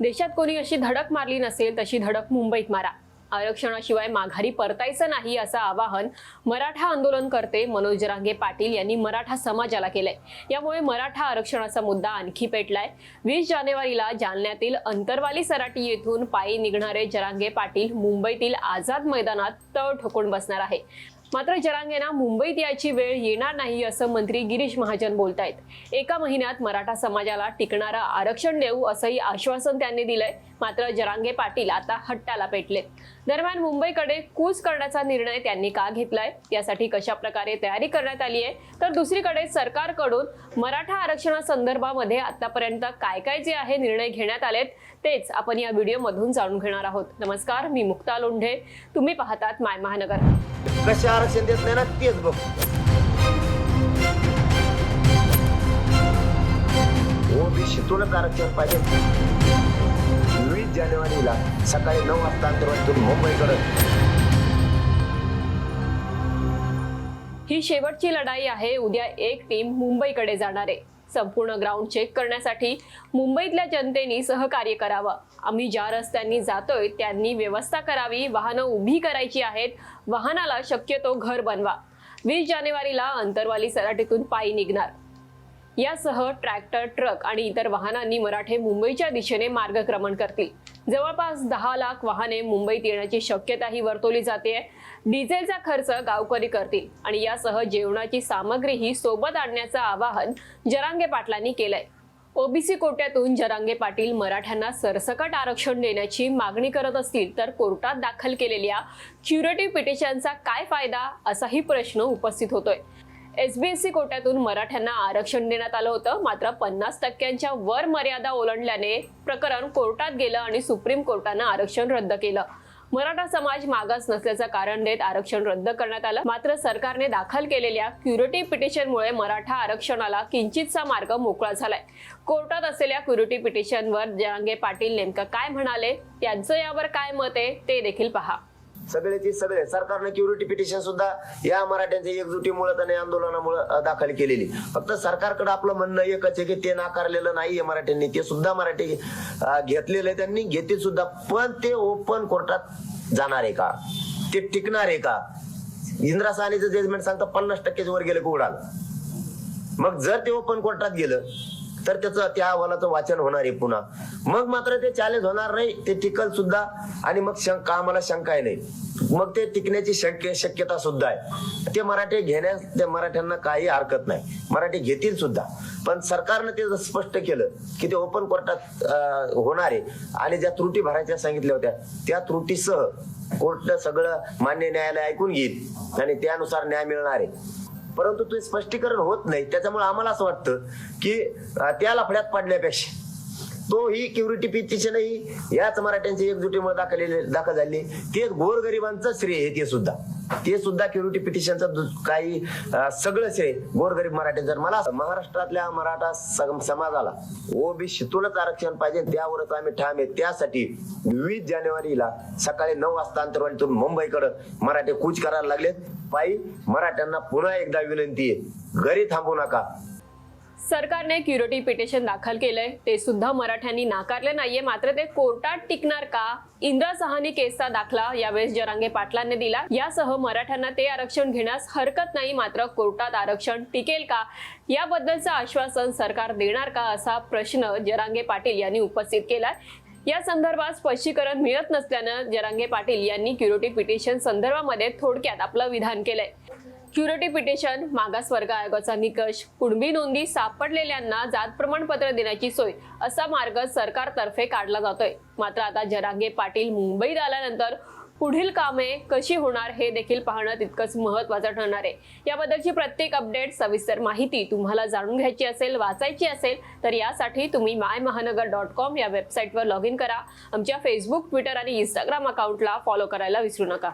देशात कोणी अशी धडक मारली नसेल तशी धडक मुंबईत मारा. आरक्षणाशिवाय माघारी परतायचं नाही असं आवाहन मराठा आंदोलनकर्ते मनोज जरांगे पाटील यांनी मराठा समाजाला केलंय. यामुळे मराठा आरक्षणाचा मुद्दा आणखी पेटलाय. वीस जानेवारीला जालन्यातील अंतरवाली सराटी येथून पायी निघणारे जरांगे पाटील मुंबईतील आझाद मैदानात तळ ठोकून बसणार आहे. मात्र जरांगेंना मुंबईत यायची वेळ येणार नाही असं मंत्री गिरीश महाजन बोलतायत. एका महिन्यात मराठा समाजाला टिकणारं आरक्षण देऊ असंही आश्वासन त्यांनी दिलंय. मात्र जरांगे पाटील आता हट्टाला पेटले. दरम्यान मुंबईकडे कूच करण्याचा निर्णय त्यांनी का घेतलाय? यासाठी कशा प्रकारे तयारी करण्यात आली आहे? तर दुसरीकडे सरकारकडून मराठा आरक्षणासंदर्भामध्ये आतापर्यंत काय काय जे आहे निर्णय घेण्यात आलेत तेच आपण या व्हिडिओमधून जाणून घेणार आहोत. नमस्कार मी मुक्ता लोंढे. तुम्ही पाहतात माय महानगर. कसे आरक्षण देत नाही ना तेच बघ. ओबीसीतूनच आरक्षण पाहिजे. वीस जानेवारीला सकाळी नऊ वाजता अंतर्गत मुंबईकडे. ही शेवटची लढाई आहे. उद्या एक टीम मुंबईकडे जाणार आहे. संपूर्ण ग्राउंड चेक करण्यासाठी मुंबईतल्या जनतेने सहकार्य करावं. आम्ही ज्या रस्त्यांनी जातोय त्यांनी व्यवस्था करावी वाहनं उभी करायची आहेत वाहनाला शक्यतो घर बनवा. वीस जानेवारीला अंतरवाली सराटीतून पायी निघणार. यासह ट्रॅक्टर ट्रक आणि इतर वाहनांनी मराठे मुंबईच्या दिशेने मार्गक्रमण करतील. जवळपास दहा लाख वाहने मुंबईत येण्याची शक्यताही वर्तवली जाते डिझेलचा खर्च गावकरी करतील आणि यासह जेवणाची सामग्रीही सोबत आणण्याचं आवाहन जरांगे पाटलांनी केलंय. ओबीसी कोट्यातून जरांगे पाटील मराठ्यांना सरसकट आरक्षण देण्याची मागणी करत असतील तर कोर्टात दाखल केलेल्या क्युरेटिव्ह पिटिशनचा काय फायदा असाही प्रश्न उपस्थित होतोय. एसबीएससी कोट्यातून मराठ्यांना आरक्षण देण्यात आलं होतं. मात्र पन्नास टक्क्यांच्या वर मर्यादा ओलांडल्याने प्रकरण कोर्टात गेलं आणि सुप्रीम कोर्टानं आरक्षण रद्द केलं. मराठा समाज मागास नसल्याचं कारण देत आरक्षण रद्द करण्यात आलं. मात्र सरकारने दाखल केलेल्या क्युरिटी पिटिशनमुळे मराठा आरक्षणाला किंचितचा मार्ग मोकळा झालाय. कोर्टात असलेल्या क्युरिटी पिटिशनवर जरांगे पाटील नेमकं काय म्हणाले? त्यांचं यावर काय मत आहे? ते देखील पहा. सगळेचे सगळे. सरकारनं क्युरिटी पिटिशन सुद्धा या मराठ्यांच्या एकजुटीमुळे आणि आंदोलनामुळे दाखल केलेली. फक्त सरकारकडे आपलं म्हणणं एकच आहे की ते नाकारलेलं नाहीये मराठ्यांनी. ते सुद्धा मराठी घेतलेलं आहे. त्यांनी घेतील सुद्धा. पण ते ओपन कोर्टात जाणार आहे का? ते टिकणार आहे का? इंदिरा साहनीचं जजमेंट सांगतं पन्नास टक्केच वर गेलं की उडाल? मग जर ते ओपन कोर्टात गेलं तर त्याचं त्या अहवालाचं वाचन होणार आहे पुन्हा. मग मात्र ते चॅलेंज होणार नाही ते टिकल सुद्धा आणि मग शंका आम्हाला शंका आहे नाही. मग ते टिकण्याची शक्य शक्यता सुद्धा आहे. ते मराठी घेण्यास त्या मराठ्यांना काही हरकत नाही. मराठी घेतील सुद्धा. पण सरकारनं ते जर स्पष्ट केलं की ते ओपन कोर्टात होणार आहे आणि ज्या त्रुटी भरायच्या सांगितल्या होत्या त्या त्रुटीसह कोर्ट सगळं मान्य न्यायालय ऐकून घेईल आणि त्यानुसार न्याय मिळणार आहे. परंतु ते स्पष्टीकरण होत नाही. त्याच्यामुळे आम्हाला असं वाटतं की त्या लफड्यात पडण्यापेक्षा तो ही क्युरिटी पिटिशनही याच मराठ्यांच्या एकजुटीमुळे दाखल दाखल झाली. ते गोरगरिबांचं श्रेय आहे ते सुद्धा. ते सुद्धा क्युरिटी पिटिशनचं काही सगळं श्रेय गोरगरीब मराठ्यांचं. मला महाराष्ट्रातल्या मराठा समाजाला ओबीसीतूनच आरक्षण पाहिजे त्यावरच आम्ही ठाम आहे. त्यासाठी वीस जानेवारीला सकाळी नऊ वाजता अंतरवाडीतून मुंबईकडे मराठे कूच करायला लागलेत. पायी मराठ्यांना पुन्हा एकदा विनंती आहे घरी थांबू नका. सरकारने क्युरिटी पिटिशन दाखल केलंय. ते सुद्धा मराठ्यांनी नाकारले नाहीये. मात्र ते कोर्टात टिकणार का? इंदिरा सहानी केसचा दाखला यावेळेस जरांगे पाटलांनी दिला. यासह मराठ्यांना ते आरक्षण घेण्यास हरकत नाही. मात्र कोर्टात आरक्षण टिकेल का? याबद्दलचं आश्वासन सरकार देणार का असा प्रश्न जरांगे पाटील यांनी उपस्थित केलाय. या संदर्भात स्पष्टीकरण मिळत नसल्यानं जरांगे पाटील यांनी क्युरिटी पिटिशन संदर्भामध्ये थोडक्यात आपलं विधान केलंय. क्युरिटी पिटिशन मागासवर्ग आयोगाचा निकष कुणबी नोंदी सापडलेल्यांना जात प्रमाणपत्र देण्याची सोय असा मार्ग सरकारतर्फे काढला जातोय. मात्र आता जरांगे पाटील मुंबईत आल्यानंतर पुढील कामे कशी होणार हे देखील पाहणं तितकंच महत्वाचं ठरणार आहे. याबद्दलची प्रत्येक अपडेट सविस्तर माहिती तुम्हाला जाणून घ्यायची असेल वाचायची असेल तर यासाठी तुम्ही माय महानगर डॉट कॉम या वेबसाईटवर लॉग इन करा. आमच्या फेसबुक ट्विटर आणि इंस्टाग्राम अकाउंटला फॉलो करायला विसरू नका.